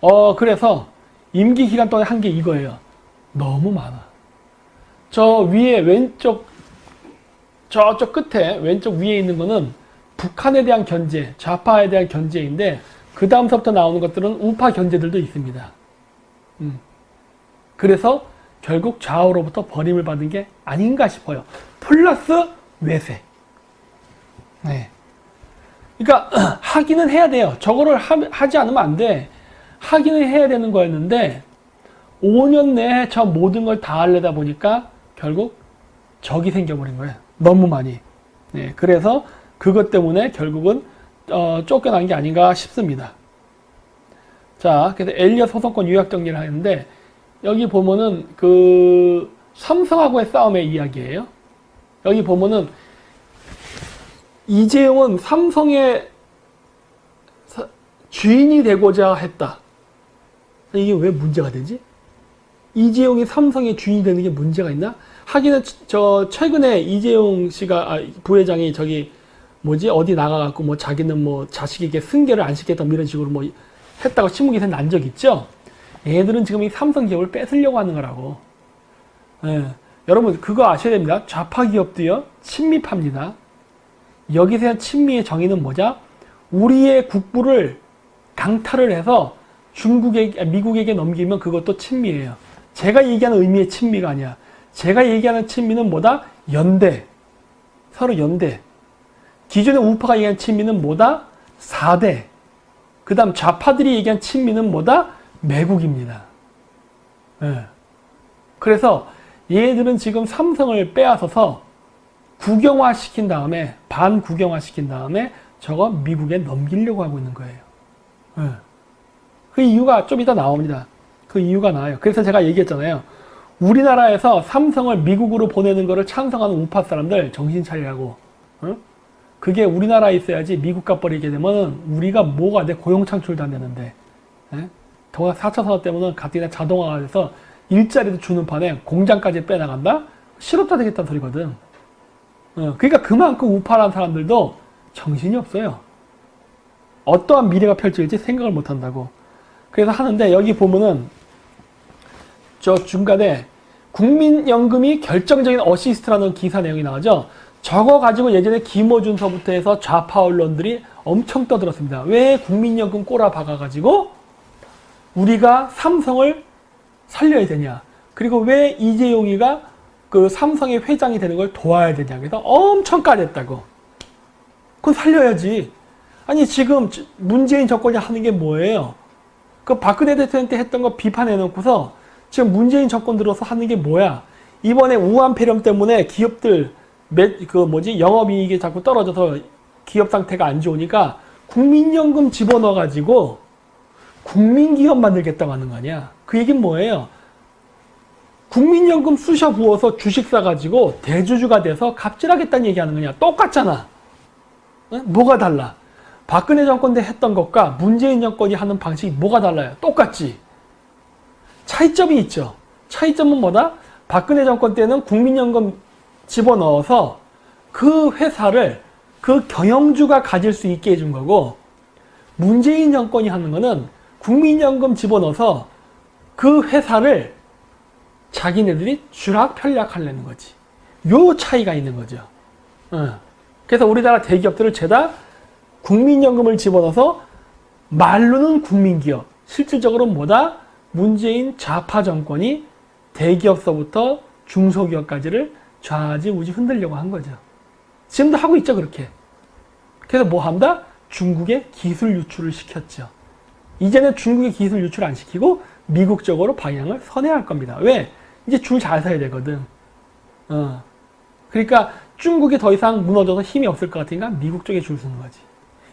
어, 그래서 임기 기간 동안 한 게 이거예요. 너무 많아. 저 위에 왼쪽, 저쪽 끝에, 왼쪽 위에 있는 거는 북한에 대한 견제, 좌파에 대한 견제인데, 그 다음서부터 나오는 것들은 우파 견제들도 있습니다. 음. 그래서 결국 좌우로부터 버림을 받은 게 아닌가 싶어요. 플러스 외세. 네. 그러니까 하기는 해야 돼요. 저거를 하, 지 않으면 안 돼. 하기는 해야 되는 거였는데 5년 내에 저 모든 걸 다 하려다 보니까 결국 적이 생겨버린 거예요. 너무 많이. 네, 그래서 그것 때문에 결국은 어, 쫓겨난 게 아닌가 싶습니다. 자, 그래서 엘리엇 소송권 유약 정리를 하는데 여기 보면은 그 삼성하고의 싸움의 이야기예요. 여기 보면은 이재용은 삼성의 사- 주인이 되고자 했다. 이게 왜 문제가 되지? 이재용이 삼성의 주인이 되는 게 문제가 있나? 하기는 저 최근에 이재용 씨가 아, 부회장이 저기 뭐지 어디 나가갖고 뭐 자기는 뭐 자식에게 승계를 안 시켰다 뭐 이런 식으로 뭐 했다고 신문 기사에 난 적 있죠. 얘들은 지금 이 삼성 기업을 뺏으려고 하는 거라고. 예. 여러분 그거 아셔야 됩니다. 좌파 기업도요 친미파입니다. 여기서 한 친미의 정의는 뭐냐? 우리의 국부를 강탈을 해서 중국에 미국에게 넘기면 그것도 친미예요. 제가 얘기하는 의미의 친미가 아니야. 제가 얘기하는 친미는 뭐다? 연대. 서로 연대. 기존의 우파가 얘기한 친미는 뭐다? 4대. 그 다음 좌파들이 얘기한 친미는 뭐다? 매국입니다. 예. 그래서 얘들은 지금 삼성을 빼앗아서 국영화 시킨 다음에 반국영화 시킨 다음에 저거 미국에 넘기려고 하고 있는 거예요. 예. 그 이유가 좀 이따 나옵니다. 그 이유가 나와요. 그래서 제가 얘기했잖아요. 우리나라에서 삼성을 미국으로 보내는 거를 찬성하는 우파 사람들 정신 차리라고. 어? 그게 우리나라에 있어야지 미국 값버리게 되면 우리가 뭐가 돼 고용 창출도 안 되는데. 예? 더가 4차 산업 때문에 가뜩이나 자동화가 돼서 일자리도 주는 판에 공장까지 빼나간다? 실업자 되겠다는 소리거든. 어, 그러니까 그만큼 우파란 사람들도 정신이 없어요. 어떠한 미래가 펼쳐질지 생각을 못 한다고. 그래서 하는데 여기 보면은 저 중간에 국민연금이 결정적인 어시스트라는 기사 내용이 나오죠. 저거 가지고 예전에 김어준서부터 해서 좌파 언론들이 엄청 떠들었습니다. 왜 국민연금 꼬라 박아가지고 우리가 삼성을 살려야 되냐. 그리고 왜 이재용이가 그 삼성의 회장이 되는 걸 도와야 되냐. 그래서 엄청 까댔다고. 그건 살려야지. 아니, 지금 문재인 정권이 하는 게 뭐예요? 그 박근혜 대통령 때 했던 거 비판해놓고서 지금 문재인 정권 들어서 하는 게 뭐야? 이번에 우한 폐렴 때문에 기업들 매, 그 뭐지 영업이익이 자꾸 떨어져서 기업 상태가 안 좋으니까 국민연금 집어넣어 가지고 국민기업 만들겠다고 하는 거 아니야? 그 얘기는 뭐예요? 국민연금 쑤셔 부어서 주식 사가지고 대주주가 돼서 갑질하겠다는 얘기하는 거냐? 똑같잖아. 응? 뭐가 달라? 박근혜 정권 때 했던 것과 문재인 정권이 하는 방식이 뭐가 달라요? 똑같지. 차이점이 있죠. 차이점은 뭐다? 박근혜 정권 때는 국민연금 집어넣어서 그 회사를 그 경영주가 가질 수 있게 해준 거고 문재인 정권이 하는 거는 국민연금 집어넣어서 그 회사를 자기네들이 주락편락하려는 거지. 요 차이가 있는 거죠. 어. 그래서 우리나라 대기업들을 죄다 국민연금을 집어넣어서 말로는 국민기업, 실질적으로는 뭐다? 문재인 좌파 정권이 대기업서부터 중소기업까지를 좌지우지 흔들려고 한 거죠. 지금도 하고 있죠, 그렇게. 그래서 뭐 한다? 중국에 기술 유출을 시켰죠. 이제는 중국에 기술 유출 안 시키고 미국 쪽으로 방향을 선회할 겁니다. 왜? 이제 줄 잘 서야 되거든. 어. 그러니까 중국이 더 이상 무너져서 힘이 없을 것 같으니까 미국 쪽에 줄 서는 거지.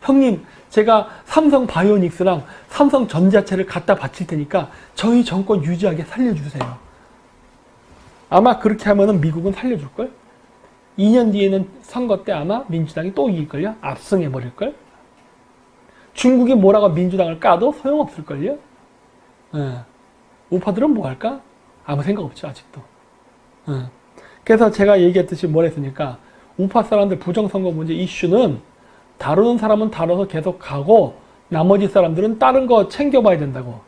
형님, 제가 삼성 바이오닉스랑 삼성 전자체를 갖다 바칠 테니까 저희 정권 유지하게 살려주세요. 아마 그렇게 하면은 미국은 살려줄걸? 2년 뒤에는 선거 때 아마 민주당이 또 이길걸요? 압승해버릴걸? 중국이 뭐라고 민주당을 까도 소용없을걸요? 예. 우파들은 뭐 할까? 아무 생각 없죠, 아직도. 예. 그래서 제가 얘기했듯이 뭘 했으니까, 우파 사람들 부정선거 문제 이슈는 다루는 사람은 다뤄서 계속 가고, 나머지 사람들은 다른 거 챙겨봐야 된다고.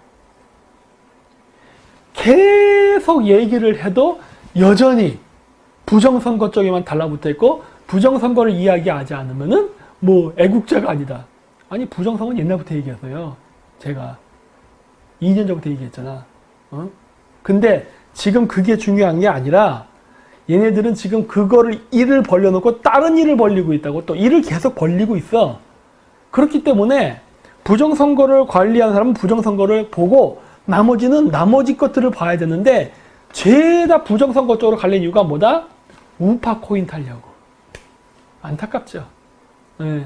계속 얘기를 해도 여전히 부정선거 쪽에만 달라붙어 있고 부정선거를 이야기하지 않으면은 뭐 애국자가 아니다. 아니 부정선거는 옛날부터 얘기했어요. 제가 2년 전부터 얘기했잖아. 어? 근데 지금 그게 중요한 게 아니라 얘네들은 지금 그거를 일을 벌려놓고 다른 일을 벌리고 있다고 또 일을 계속 벌리고 있어. 그렇기 때문에 부정선거를 관리하는 사람은 부정선거를 보고 나머지는 나머지 것들을 봐야 되는데 죄다 부정선거 쪽으로 갈린 이유가 뭐다? 우파 코인 타려고. 안타깝죠. 예.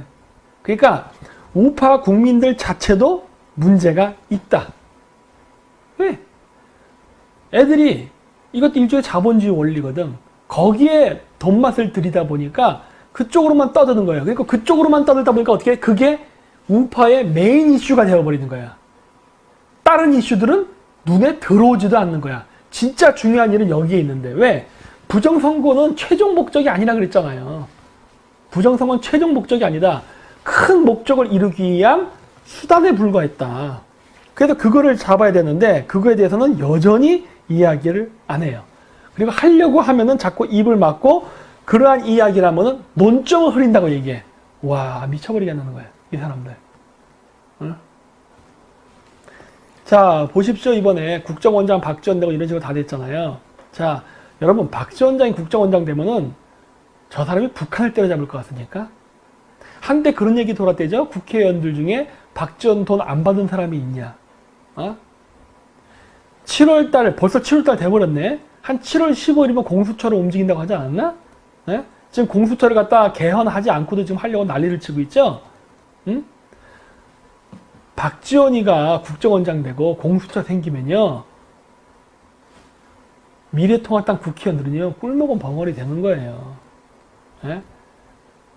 그러니까 우파 국민들 자체도 문제가 있다. 왜? 애들이 이것도 일종의 자본주의 원리거든. 거기에 돈맛을 들이다 보니까 그쪽으로만 떠드는 거예요. 그러니까 그쪽으로만 떠들다 보니까 어떻게 그게 우파의 메인 이슈가 되어버리는 거야. 다른 이슈들은 눈에 들어오지도 않는 거야. 진짜 중요한 일은 여기에 있는데 왜? 부정선거는 최종 목적이 아니라 그랬잖아요. 부정선거는 최종 목적이 아니다. 큰 목적을 이루기 위한 수단에 불과했다. 그래서 그거를 잡아야 되는데 그거에 대해서는 여전히 이야기를 안 해요. 그리고 하려고 하면은 자꾸 입을 막고 그러한 이야기라면은 논점을 흐린다고 얘기해. 와 미쳐버리겠는 거야 이 사람들. 응? 자 보십시오 이번에 국정원장 박지원 되고 이런 식으로 다 됐잖아요. 자 여러분 박지원장이 국정원장 되면은 저 사람이 북한을 때려잡을 것 같습니까? 한때 그런 얘기 돌았대죠. 국회의원들 중에 박지원 돈안 받은 사람이 있냐? 어? 7월 달, 벌써 7월 달 돼버렸네? 한 7월 15일이면 공수처를 움직인다고 하지 않았나? 네? 지금 공수처를 갖다 개헌하지 않고도 지금 하려고 난리를 치고 있죠? 응? 박지원이가 국정원장 되고 공수처 생기면요. 미래통합당 국회의원들은요, 꿀먹은 벙어리 되는 거예요. 예?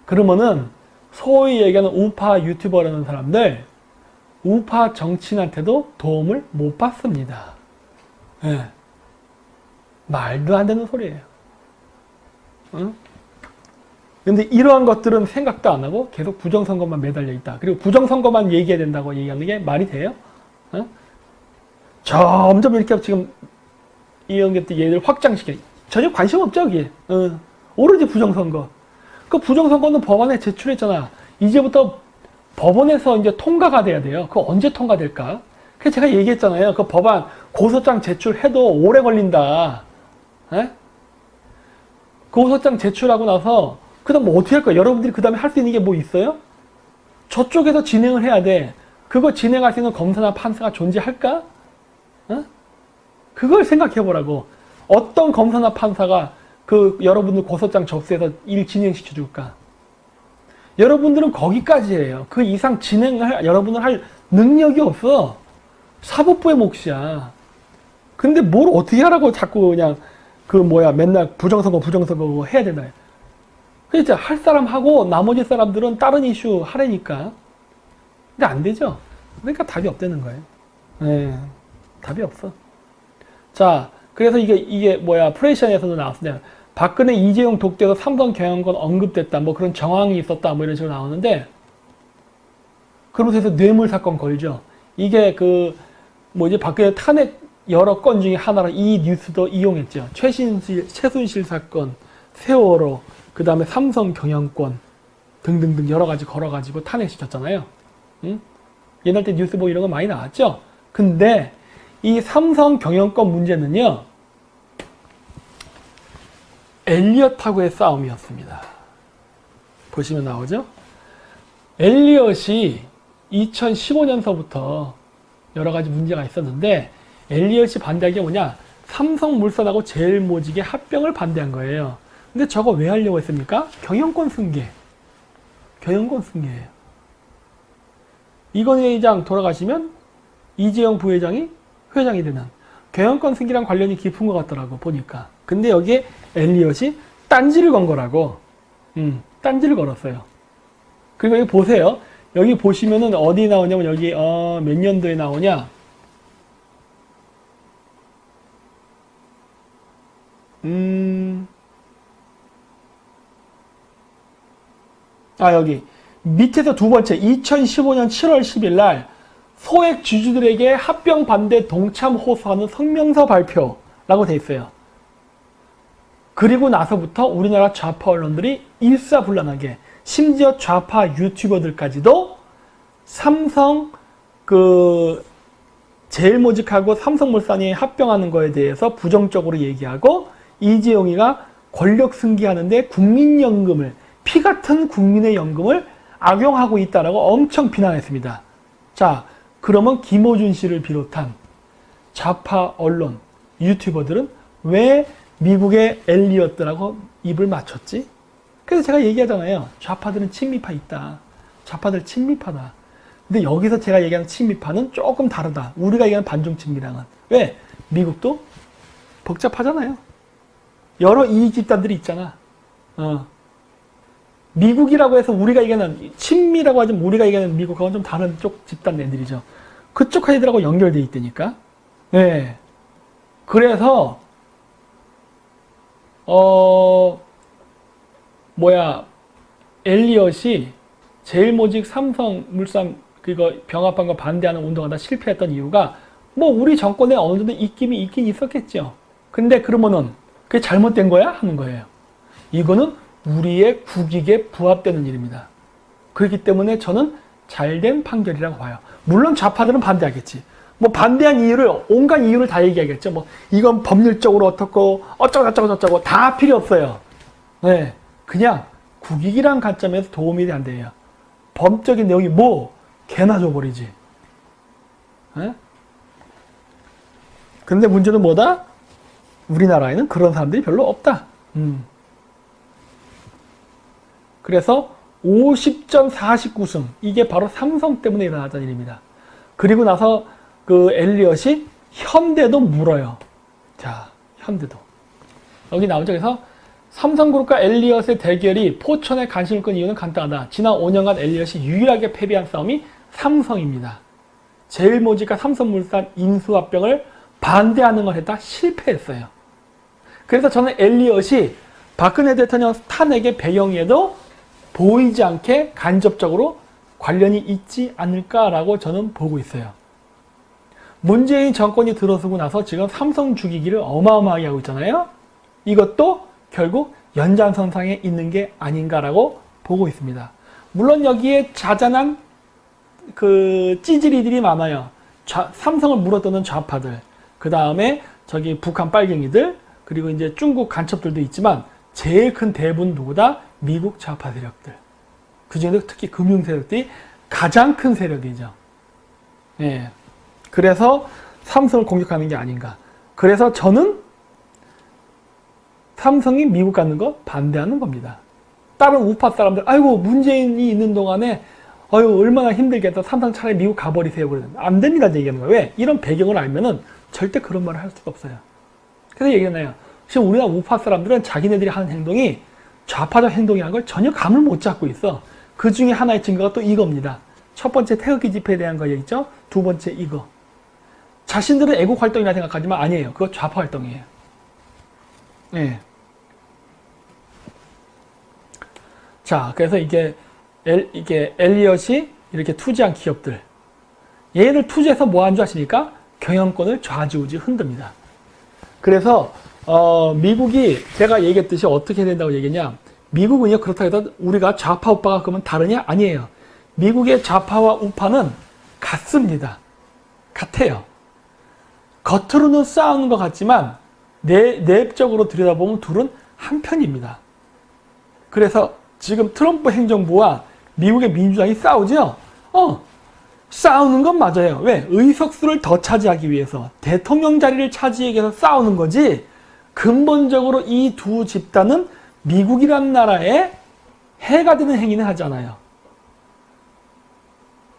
그러면은, 소위 얘기하는 우파 유튜버라는 사람들, 우파 정치인한테도 도움을 못 받습니다. 예. 말도 안 되는 소리예요. 응? 근데 이러한 것들은 생각도 안 하고 계속 부정선거만 매달려 있다. 그리고 부정선거만 얘기해야 된다고 얘기하는 게 말이 돼요? 응? 점점 이렇게 지금 이런 것들 얘들 확장시켜. 전혀 관심 없죠, 여기. 응. 오로지 부정선거. 그 부정선거는 법안에 제출했잖아. 이제부터 법원에서 이제 통과가 돼야 돼요. 그거 언제 통과될까? 그래서 제가 얘기했잖아요. 그 법안 고소장 제출해도 오래 걸린다. 에? 고소장 제출하고 나서 그 다음 뭐 어떻게 할 거야? 여러분들이 그 다음에 할 수 있는 게 뭐 있어요? 저쪽에서 진행을 해야 돼. 그거 진행할 수 있는 검사나 판사가 존재할까? 어? 그걸 생각해 보라고. 어떤 검사나 판사가 그 여러분들 고소장 접수해서 일 진행시켜 줄까? 여러분들은 거기까지예요. 그 이상 진행을 여러분은 할 능력이 없어. 사법부의 몫이야. 근데 뭘 어떻게 하라고 자꾸 그냥 그 뭐야 맨날 부정선거 부정선거 해야 되나? 그렇죠. 할 사람 하고 나머지 사람들은 다른 이슈 하라니까. 근데 안 되죠. 그러니까 답이 없다는 거예요. 네, 답이 없어. 자, 그래서 이게 이게 뭐야 프레시안에서도 나왔어요. 박근혜 이재용 독재에서 삼성 경영권 언급됐다. 뭐 그런 정황이 있었다. 뭐 이런 식으로 나오는데 그러면서 뇌물 사건 걸죠. 이게 그 뭐지 박근혜 탄핵 여러 건 중에 하나로 이 뉴스도 이용했죠. 최신실 최순실 사건, 세월호, 그 다음에 삼성 경영권 등등등 여러 가지 걸어가지고 탄핵시켰잖아요. 응? 옛날 때 뉴스 뭐 이런 거 많이 나왔죠. 근데 이 삼성 경영권 문제는요. 엘리엇하고의 싸움이었습니다. 보시면 나오죠? 엘리엇이 2015년서부터 여러 가지 문제가 있었는데 엘리엇이 반대한 게 뭐냐? 삼성물산하고 제일모직의 합병을 반대한 거예요. 근데 저거 왜 하려고 했습니까? 경영권 승계. 경영권 승계예요. 이건희 회장 돌아가시면 이재용 부회장이 회장이 되는 경영권 승계랑 관련이 깊은 것 같더라고 보니까. 근데 여기에 엘리엇이 딴지를 건 거라고. 음, 딴지를 걸었어요. 그리고 여기 보세요. 여기 보시면은 어디 나오냐면 여기 어, 몇 년도에 나오냐? 음. 아, 여기. 밑에서 두 번째, 2015년 7월 10일 날, 소액 주주들에게 합병 반대 동참 호소하는 성명서 발표라고 돼 있어요. 그리고 나서부터 우리나라 좌파 언론들이 일사불란하게 심지어 좌파 유튜버들까지도 삼성 그 제일모직하고 삼성물산이 합병하는 거에 대해서 부정적으로 얘기하고 이재용이가 권력 승계하는데 국민연금을 피 같은 국민의 연금을 악용하고 있다라고 엄청 비난했습니다. 자, 그러면 김호준 씨를 비롯한 좌파 언론, 유튜버들은 왜 미국의 엘리엇들하고 입을 맞췄지? 그래서 제가 얘기하잖아요. 좌파들은 친미파 있다. 좌파들 친미파다. 근데 여기서 제가 얘기하는 친미파는 조금 다르다. 우리가 얘기하는 반중 친미랑은. 왜? 미국도 복잡하잖아요. 여러 이익 집단들이 있잖아. 어. 미국이라고 해서 우리가 얘기하는 친미라고 하지만 우리가 얘기하는 미국하고는 좀 다른 쪽 집단 애들이죠. 그쪽 애들하고 연결돼 있다니까. 네. 그래서 어 뭐야 엘리엇이 제일 모직 삼성 물산 그거 병합한 거 반대하는 운동하다 실패했던 이유가 뭐 우리 정권에 어느 정도 입김이 있긴 있었겠죠. 근데 그러면은 그게 잘못된 거야 하는 거예요. 이거는 우리의 국익에 부합되는 일입니다. 그렇기 때문에 저는 잘된 판결이라고 봐요. 물론 좌파들은 반대하겠지. 뭐 반대한 이유를 온갖 이유를 다 얘기하겠죠. 뭐 이건 법률적으로 어떻고 어쩌고 저쩌고 저쩌고 다 필요 없어요. 네, 그냥 국익이란 관점에서 도움이 안 돼요. 법적인 내용이 뭐 개나 줘버리지. 네? 근데 문제는 뭐다? 우리나라에는 그런 사람들이 별로 없다. 음. 그래서 50전 49승 이게 바로 삼성 때문에 일어났던 일입니다. 그리고 나서 그 엘리엇이 현대도 물어요. 자, 현대도. 여기 나오죠. 그래서 삼성그룹과 엘리엇의 대결이 포천에 관심을 끈 이유는 간단하다. 지난 5년간 엘리엇이 유일하게 패배한 싸움이 삼성입니다. 제일모직과 삼성물산 인수합병을 반대하는 걸 했다 실패했어요. 그래서 저는 엘리엇이 박근혜 대통령 탄핵의 배경에도 보이지 않게 간접적으로 관련이 있지 않을까라고 저는 보고 있어요. 문재인 정권이 들어서고 나서 지금 삼성 죽이기를 어마어마하게 하고 있잖아요. 이것도 결국 연장선상에 있는 게 아닌가라고 보고 있습니다. 물론 여기에 자잘한 그 찌질이들이 많아요. 좌, 삼성을 물어뜯는 좌파들, 그 다음에 저기 북한 빨갱이들, 그리고 이제 중국 간첩들도 있지만 제일 큰 대부분 누구다? 미국 좌파 세력들. 그 중에서 특히 금융 세력들이 가장 큰 세력이죠. 예. 그래서 삼성을 공격하는 게 아닌가. 그래서 저는 삼성이 미국 가는 거 반대하는 겁니다. 다른 우파 사람들, 아이고, 문재인이 있는 동안에, 아유, 얼마나 힘들겠다. 삼성 차라리 미국 가버리세요. 그러는 안 됩니다. 얘기하는 거예요. 왜? 이런 배경을 알면은 절대 그런 말을 할 수가 없어요. 그래서 얘기했나요? 지금 우리나라 우파 사람들은 자기네들이 하는 행동이 좌파적 행동이라는 걸 전혀 감을 못 잡고 있어. 그 중에 하나의 증거가 또 이겁니다. 첫 번째 태극기 집회에 대한 거 있죠? 두 번째 이거. 자신들은 애국 활동이라 생각하지만 아니에요. 그거 좌파 활동이에요. 네. 자, 그래서 이게 엘, 이게 엘리엇이 이렇게 투자한 기업들. 얘를 투자해서 뭐 한 줄 아십니까? 경영권을 좌지우지 흔듭니다. 그래서 어, 미국이 제가 얘기했듯이 어떻게 된다고 얘기했냐? 미국은요 그렇다고 해서 우리가 좌파 우파가 그러면 다르냐? 아니에요. 미국의 좌파와 우파는 같습니다. 같아요. 겉으로는 싸우는 것 같지만 내, 내적으로 들여다보면 둘은 한편입니다. 그래서 지금 트럼프 행정부와 미국의 민주당이 싸우죠? 어, 싸우는 건 맞아요. 왜? 의석수를 더 차지하기 위해서 대통령 자리를 차지하기 위해서 싸우는 거지 근본적으로 이 두 집단은 미국이라는 나라에 해가 되는 행위는 하지 않아요.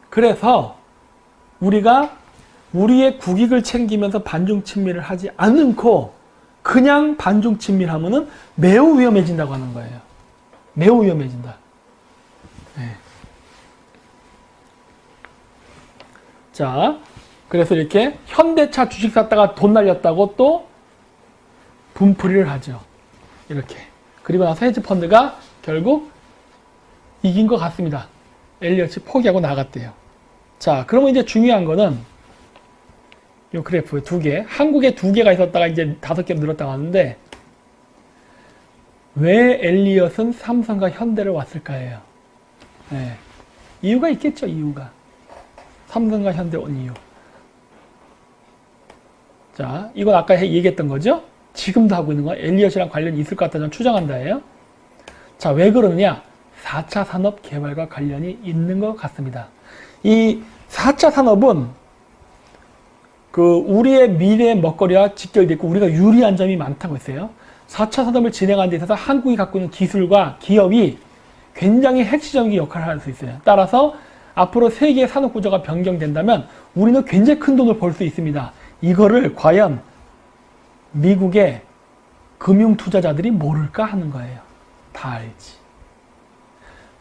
그래서 우리가 우리의 국익을 챙기면서 반중 친밀을 하지 않고 그냥 반중 친밀하면은 매우 위험해진다고 하는 거예요. 매우 위험해진다. 자, 그래서 이렇게 현대차 주식 샀다가 돈 날렸다고 또 분풀이를 하죠. 이렇게. 그리고 나서 헤지펀드가 결국 이긴 것 같습니다. 엘리엇이 포기하고 나갔대요. 자, 그러면 이제 중요한 거는 요 그래프 두 개, 한국에 두 개가 있었다가 이제 다섯 개로 늘었다고 하는데 왜 엘리엇은 삼성과 현대를 왔을까예요. 네. 이유가 있겠죠, 이유가. 삼성과 현대 온 이유. 자, 이건 아까 해- 얘기했던 거죠? 지금도 하고 있는 거 엘리엇이랑 관련이 있을 것 같다 저는 추정한다예요. 자, 왜 그러느냐? 4차 산업 개발과 관련이 있는 것 같습니다. 이 4차 산업은 그 우리의 미래의 먹거리와 직결되어 있고 우리가 유리한 점이 많다고 했어요. 4차 산업을 진행하는 데 있어서 한국이 갖고 있는 기술과 기업이 굉장히 핵심적인 역할을 할 수 있어요. 따라서 앞으로 세계의 산업 구조가 변경된다면 우리는 굉장히 큰 돈을 벌 수 있습니다. 이거를 과연 미국의 금융 투자자들이 모를까 하는 거예요. 다 알지.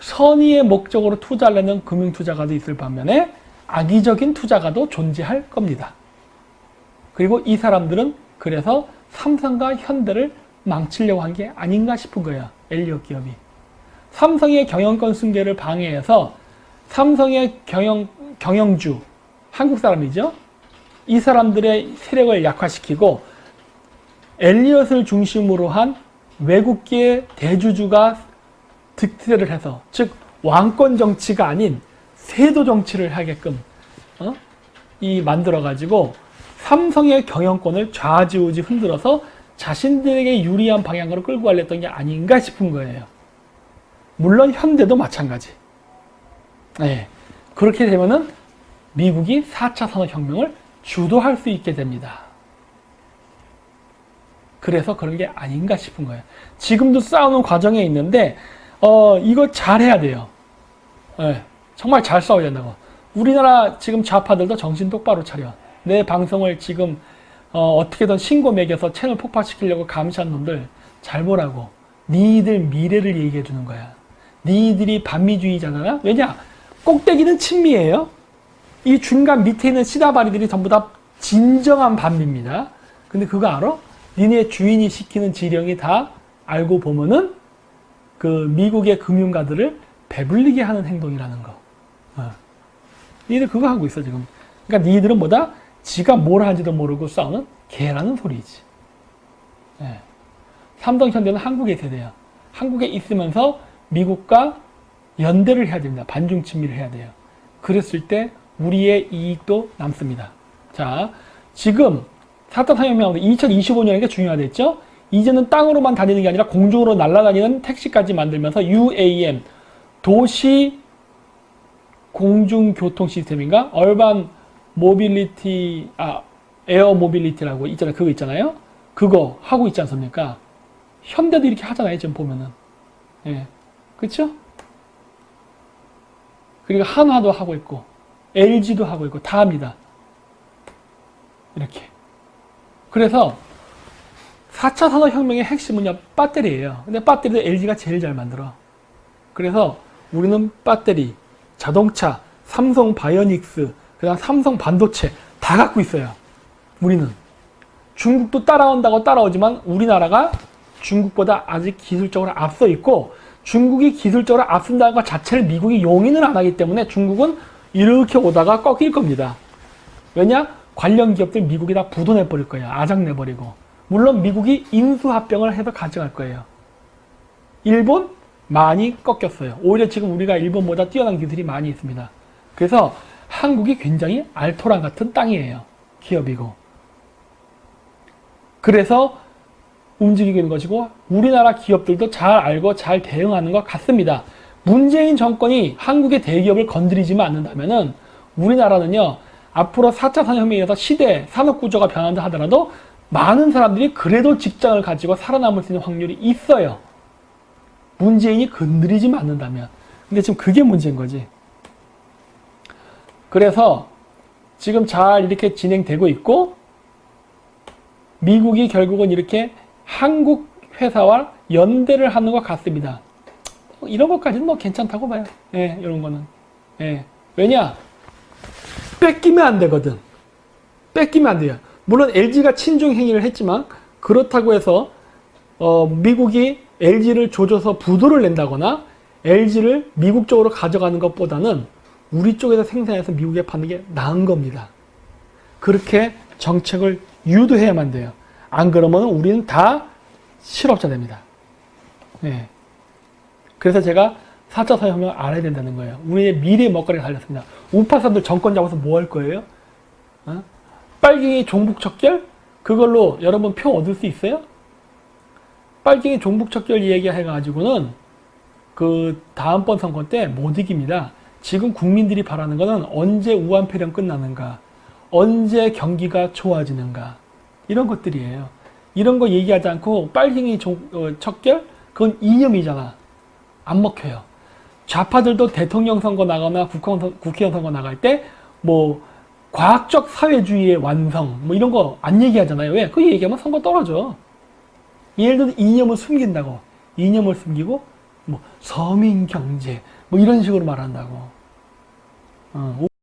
선의의 목적으로 투자하려는 금융 투자가도 있을 반면에 악의적인 투자가도 존재할 겁니다. 그리고 이 사람들은 그래서 삼성과 현대를 망치려고 한 게 아닌가 싶은 거예요. 엘리엇 기업이. 삼성의 경영권 승계를 방해해서 삼성의 경영, 경영주, 한국 사람이죠. 이 사람들의 세력을 약화시키고 엘리엇을 중심으로 한 외국계 대주주가 득세를 해서 즉 왕권 정치가 아닌 세도 정치를 하게끔 어? 이 만들어 가지고 삼성의 경영권을 좌지우지 흔들어서 자신들에게 유리한 방향으로 끌고 가려던 게 아닌가 싶은 거예요. 물론 현대도 마찬가지. 네. 그렇게 되면은 미국이 4차 산업혁명을 주도할 수 있게 됩니다. 그래서 그런 게 아닌가 싶은 거예요. 지금도 싸우는 과정에 있는데, 어, 이거 잘 해야 돼요. 예, 정말 잘 싸워야 된다고. 우리나라 지금 좌파들도 정신 똑바로 차려. 내 방송을 지금, 어, 떻게든 신고 매겨서 채널 폭파시키려고 감시한 놈들 잘 보라고. 니들 미래를 얘기해 주는 거야. 니들이 반미주의자잖아? 왜냐? 꼭대기는 친미예요. 이 중간 밑에 있는 시다바리들이 전부 다 진정한 반미입니다. 근데 그거 알아? 니네 주인이 시키는 지령이 다 알고 보면은 그 미국의 금융가들을 배불리게 하는 행동이라는 거. 어. 니들 그거 하고 있어 지금. 그러니까 니들은 뭐다? 지가 뭘 하는지도 모르고 싸우는 개라는 소리지. 예. 삼성 현대는 한국에 있어야 돼요. 한국에 있으면서 미국과 연대를 해야 됩니다. 반중 친미를 해야 돼요. 그랬을 때 우리의 이익도 남습니다. 자, 지금 사타 상혁명도 2025년에 중요하겠죠? 이제는 땅으로만 다니는 게 아니라 공중으로 날아다니는 택시까지 만들면서 UAM 도시 공중교통 시스템인가? 얼반 모빌리티 아 에어 모빌리티라고 있잖아요. 그거 있잖아요. 그거 하고 있지 않습니까? 현대도 이렇게 하잖아요. 지금 보면은. 예. 그렇죠? 그리고 한화도 하고 있고 LG도 하고 있고 다 합니다. 이렇게. 그래서 4차 산업혁명의 핵심은요, 배터리예요. 근데 배터리도 LG가 제일 잘 만들어. 그래서 우리는 배터리, 자동차, 삼성 바이오닉스, 그다음 삼성 반도체 다 갖고 있어요. 우리는. 중국도 따라온다고 따라오지만 우리나라가 중국보다 아직 기술적으로 앞서 있고 중국이 기술적으로 앞선다는 것 자체를 미국이 용인을 안 하기 때문에 중국은 이렇게 오다가 꺾일 겁니다. 왜냐? 관련 기업들 미국이 다 부도내 버릴 거예요. 아작내 버리고. 물론 미국이 인수합병을 해서 가져갈 거예요. 일본 많이 꺾였어요. 오히려 지금 우리가 일본보다 뛰어난 기술이 많이 있습니다. 그래서 한국이 굉장히 알토란 같은 땅이에요. 기업이고. 그래서 움직이고 있는 것이고 우리나라 기업들도 잘 알고 잘 대응하는 것 같습니다. 문재인 정권이 한국의 대기업을 건드리지만 않는다면은 우리나라는요 앞으로 4차 산업혁명에 의해서 시대 산업 구조가 변한다 하더라도 많은 사람들이 그래도 직장을 가지고 살아남을 수 있는 확률이 있어요. 문재인이 건드리지만 않는다면. 근데 지금 그게 문제인 거지. 그래서 지금 잘 이렇게 진행되고 있고 미국이 결국은 이렇게 한국 회사와 연대를 하는 것 같습니다. 이런 것까지는 뭐 괜찮다고 봐요. 예, 이런 거는. 예. 왜냐? 뺏기면 안 되거든. 뺏기면 안 돼요. 물론 LG가 친중 행위를 했지만 그렇다고 해서 어, 미국이 LG를 조져서 부도를 낸다거나 LG를 미국 쪽으로 가져가는 것보다는 우리 쪽에서 생산해서 미국에 파는 게 나은 겁니다. 그렇게 정책을 유도해야만 돼요. 안 그러면 우리는 다 실업자 됩니다. 네. 그래서 제가 4차 산업혁명을 알아야 된다는 거예요. 우리의 미래 먹거리가 달렸습니다. 우파 사람들 정권 잡아서 뭐 할 거예요? 어? 빨갱이 종북척결? 그걸로 여러분 표 얻을 수 있어요? 빨갱이 종북척결 얘기해가지고는 그 다음번 선거 때 못 이깁니다. 지금 국민들이 바라는 거는 언제 우한폐렴 끝나는가, 언제 경기가 좋아지는가, 이런 것들이에요. 이런 거 얘기하지 않고 빨갱이 종, 어, 척결? 그건 이념이잖아. 안 먹혀요. 좌파들도 대통령 선거 나거나 국회의원, 선거 나갈 때 뭐 과학적 사회주의의 완성 뭐 이런 거 안 얘기하잖아요. 왜? 그 얘기하면 선거 떨어져. 예를 들어 이념을 숨긴다고. 이념을 숨기고 뭐 서민 경제 뭐 이런 식으로 말한다고. 어,